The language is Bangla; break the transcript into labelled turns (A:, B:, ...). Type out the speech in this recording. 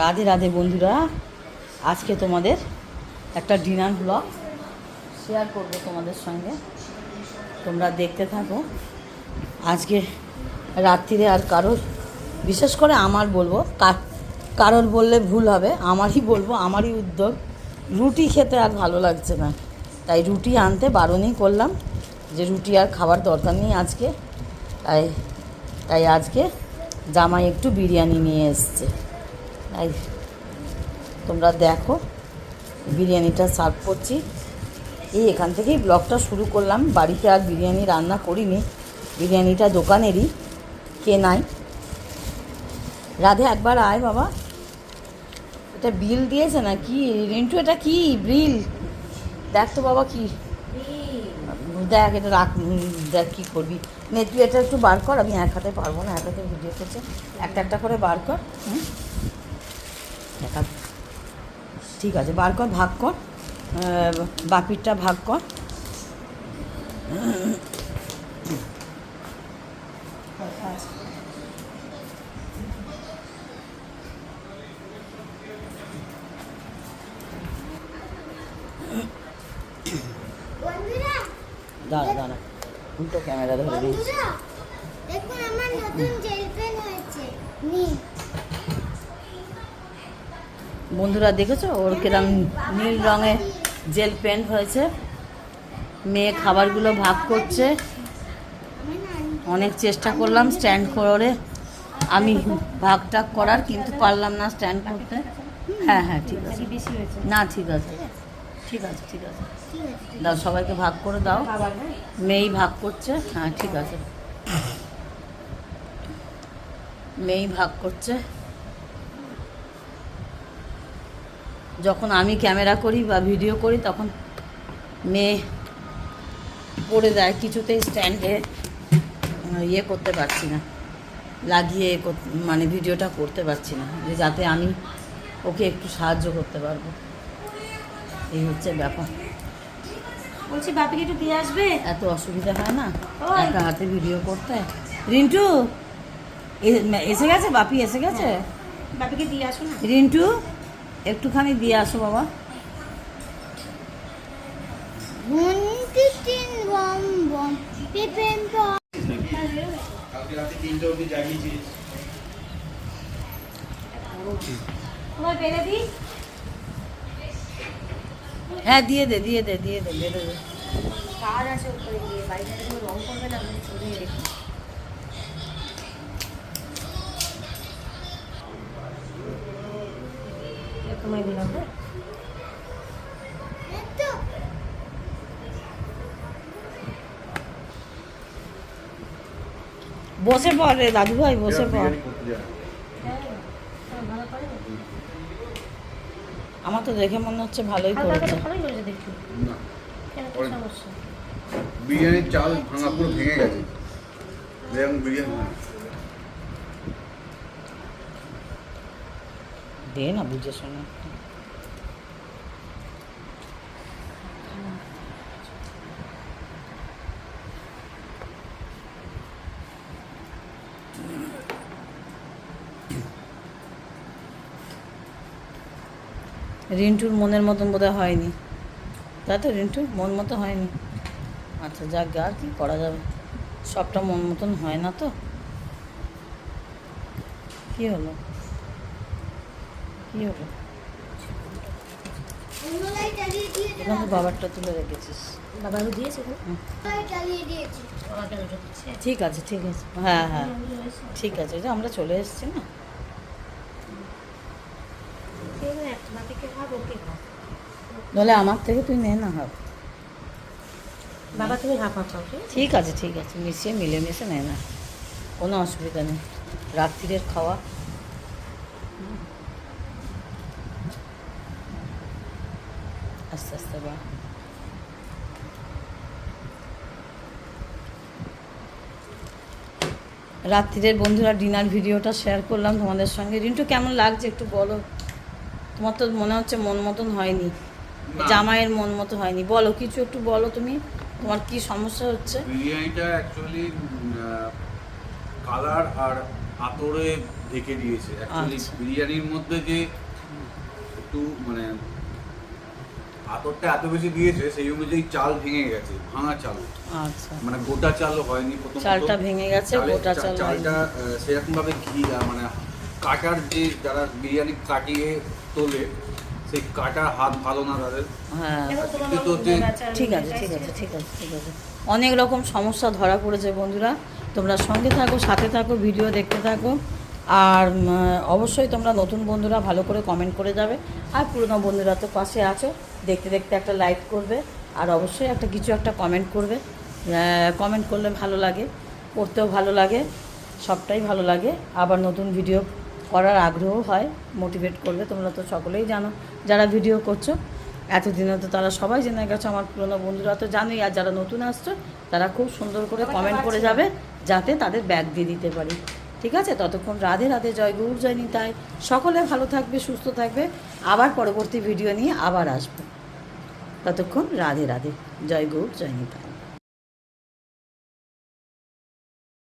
A: রাধে রাধে বন্ধুরা, আজকে তোমাদের একটা ডিনার ব্লগ শেয়ার করব তোমাদের সঙ্গে। তোমরা দেখতে থাকো। আজকে রাত্রিরে আর কারোর, বিশেষ করে আমার বলব কারোর বললে ভুল হবে, আমারই বলব, আমারই উদ্যোগ। রুটি খেতে আর ভালো লাগছে না। তাই রুটি আনতে বারণই করলাম যে রুটি আর খাবার দরকার নেই আজকে। তাই তাই আজকে জামাই একটু বিরিয়ানি নিয়ে এসছে। তাই তোমরা দেখো, বিরিয়ানিটা সার্ভ করছি। এই এখান থেকেই ব্লগটা শুরু করলাম। বাড়িতে আর বিরিয়ানি রান্না করিনি। বিরিয়ানিটা দোকানেরই কেনাই রাধে, একবার আয় বাবা। এটা বিল দিয়েছে না কি? রিন্টু, এটা কি? বিল। দেখ তো বাবা কি। দেখ, এটা রাখ দেখ কী করবি। নে, তুই এটা একটু বার কর। আমি এক হাতে পারব না, এক হাতে ভিডিও করছে একটা একটা করে বার কর, হুম? হাত ঠিক আছে বার কর ভাগ কর বাপিরটা ভাগ কর। দাঁড়া দাঁড়া উল্টো ক্যামেরা ধরে দিয়েছি।
B: দেখুন আমার নতুন জেল পেন হয়েছে নি
A: বন্ধুরা দেখেছ? ওর কিরম নীল রঙের জেল পেন হয়েছে। মেয়ে খাবারগুলো ভাগ করছে। অনেক চেষ্টা করলাম স্ট্যান্ড করে। আমি ভাগ টাগ করার, কিন্তু পারলাম না স্ট্যান্ড করতে। হ্যাঁ হ্যাঁ ঠিক আছে। না, ঠিক আছে। ঠিক আছে ঠিক আছে। দাও, সবাইকে ভাগ করে দাও। মেয়েই ভাগ করছে। হ্যাঁ ঠিক আছে। মেয়েই ভাগ করছে। যখন আমি ক্যামেরা করি বা ভিডিও করি তখন মেয়ে পড়ে দেয় কিছুতেই স্ট্যান্ডে ইয়ে করতে পারছি না লাগিয়ে মানে ভিডিওটা করতে পারছি না যে যাতে আমি ওকে একটু সাহায্য করতে পারব। এই হচ্ছে ব্যাপার।
C: বলছি বাপিকে একটু দিয়ে আসবে?
A: এত অসুবিধা হয় না। একা হাতে ভিডিও করতে? রিন্টু? এসে গেছে? বাপি এসে গেছে?
C: বাপিকে দিয়ে আসো না।
A: রিন্টু? একটুখানি দিয়ে আসো বাবা। হ্যাঁ দিয়ে দে দিয়ে দে দিয়ে দে বেরো দে।
C: কাজ আছে উপরে গিয়ে বাড়িতে কোনো রং করবে না আমি সরিয়ে রেখে তোমায় দিলাম হ্যাঁ
A: বসে পড় রে দাদু ভাই বসে পড়।
C: হ্যাঁ
A: আমার তো দেখে মনে হচ্ছে ভালোই করেছে।
D: বিরিয়ানির চাল ভাঙা পুরো ভেঙে গেছে। বিরিয়ানি
A: দে না বুঝে শোনে রিন্টুর মনের মতন বোধহয় হয়নি। তাই তো রিন্টুর মন মতো হয়নি। আচ্ছা যাক গে, কি করা যাবে? সবটা মন মতন হয় না তো? কি হলো? তো বাবারটা তুলে রেখেছিস।
C: বাবা দিয়েছে তো
B: লাইট জ্বালিয়ে দিয়েছে
C: বাবাকে দুটো দিচ্ছে
A: ঠিক আছে ঠিক আছে। হ্যাঁ হ্যাঁ। ঠিক আছে যে আমরা চলে এসেছি না? তাহলে আমার থেকে তুই নে না হাফ।
C: বাবা তুমি হাফ হাফ খাও ঠিক আছে?
A: ঠিক আছে ঠিক আছে। মিশিয়ে মিলেমিশে নে না। কোনো অসুবিধা নেই। রাত্রিরের খাওয়া। আস্তে আস্তে বা। রাত্রিরের বন্ধুরা ডিনার ভিডিওটা শেয়ার করলাম তোমাদের সঙ্গে। রিন্টু কেমন লাগছে একটু বলো? তোমার তো মনে হচ্ছে মন মতন হয়নি। জামাইয়ের মন মতো হয়নি। বলো কিছু একটু বলো তুমি তোমার কি সমস্যা হচ্ছে?
D: বিরিয়ানিটা অ্যাকচুয়ালি কালার আর আতরে ঢেকে দিয়েছে। অ্যাকচুয়ালি
A: আচ্ছা।
D: বিরিয়ানির মধ্যে যে একটু মানে আতরটা এত বেশি দিয়েছে সেই অনুযায়ী চাল ভেঙে গেছে ভাঙা চাল।
A: আচ্ছা।
D: মানে গোটা চালও হয়নি প্রথমত।
A: চালটা ভেঙে গেছে, গোটা চাল
D: চালটা সেরকম ভাবে ঘি মানে কাটার যে যারা বিরিয়ানি কাটিয়ে তোলে সেই কাটার হাত ভালো না তাদের।
A: হ্যাঁ। ঠিক আছে ঠিক আছে ঠিক আছে ঠিক আছে। অনেক রকম সমস্যা ধরা পড়েছে বন্ধুরা তোমরা সঙ্গে থাকো সাথে থাকো ভিডিও দেখতে থাকো। আর অবশ্যই তোমরা নতুন বন্ধুরা ভালো করে কমেন্ট করে যাবে। আর পুরনো বন্ধুরা তো পাশে আছো দেখতে দেখতে একটা লাইক করবে আর অবশ্যই একটা কিছু একটা কমেন্ট করবে। কমেন্ট করলে ভালো লাগে পড়তেও ভালো লাগে সবটাই ভালো লাগে। আবার নতুন ভিডিও করার আগ্রহ হয় মোটিভেট করবে তোমরা তো সকলেই জানো যারা ভিডিও করছ। এতদিনে তো তারা সবাই জেনে গেছে আমার পুরনো বন্ধুরা তো জানোই আর যারা নতুন আসছো তারা খুব সুন্দর করে কমেন্ট করে যাবে যাতে তাদের ব্যাগ দিয়ে দিতে পারি। ঠিক আছে? ততক্ষণ রাধে রাধে, জয় গৌর, জয় নিতাই। সকলে ভালো থাকবে, সুস্থ থাকবে। আবার পরবর্তী ভিডিও নিয়ে আবার আসব। ততক্ষণ রাধে রাধে, জয় গৌর, জয় নিতাই।